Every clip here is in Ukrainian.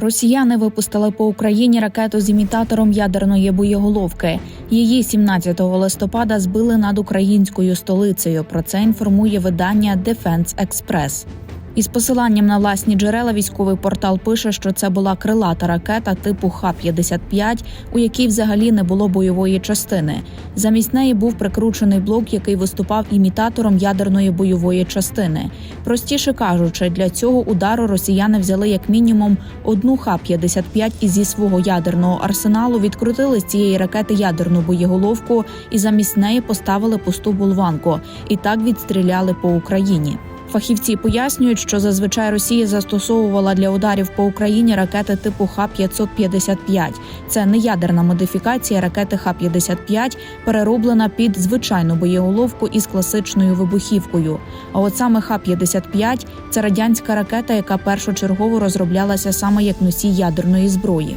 Росіяни випустили по Україні ракету з імітатором ядерної боєголовки. Її 17 листопада збили над українською столицею. Про це інформує видання Defense Express. Із посиланням на власні джерела військовий портал пише, що це була крилата ракета типу Х-55, у якій взагалі не було бойової частини. Замість неї був прикручений блок, який виступав імітатором ядерної бойової частини. Простіше кажучи, для цього удару росіяни взяли як мінімум одну Х-55 і зі свого ядерного арсеналу відкрутили з цієї ракети ядерну боєголовку і замість неї поставили пусту болванку. І так відстріляли по Україні. Фахівці пояснюють, що зазвичай Росія застосовувала для ударів по Україні ракети типу Х-555. Це не ядерна модифікація ракети Х-55, перероблена під звичайну боєголовку із класичною вибухівкою. А от саме Х-55 – це радянська ракета, яка першочергово розроблялася саме як носій ядерної зброї.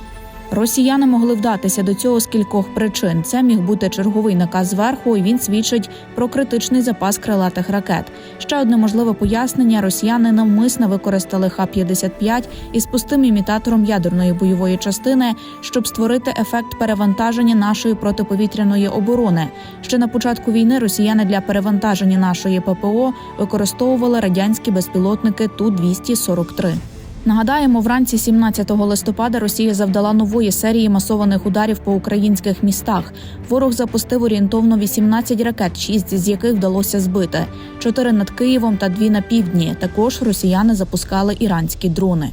Росіяни могли вдатися до цього з кількох причин. Це міг бути черговий наказ зверху, і він свідчить про критичний запас крилатих ракет. Ще одне можливе пояснення: росіяни навмисно використали Х-55 із пустим імітатором ядерної бойової частини, щоб створити ефект перевантаження нашої протиповітряної оборони. Ще на початку війни росіяни для перевантаження нашої ППО використовували радянські безпілотники Ту 243 Нагадаємо, вранці 17 листопада Росія завдала нової серії масованих ударів по українських містах. Ворог запустив орієнтовно 18 ракет, 6 з яких вдалося збити: 4 над Києвом та 2 на півдні. Також росіяни запускали іранські дрони.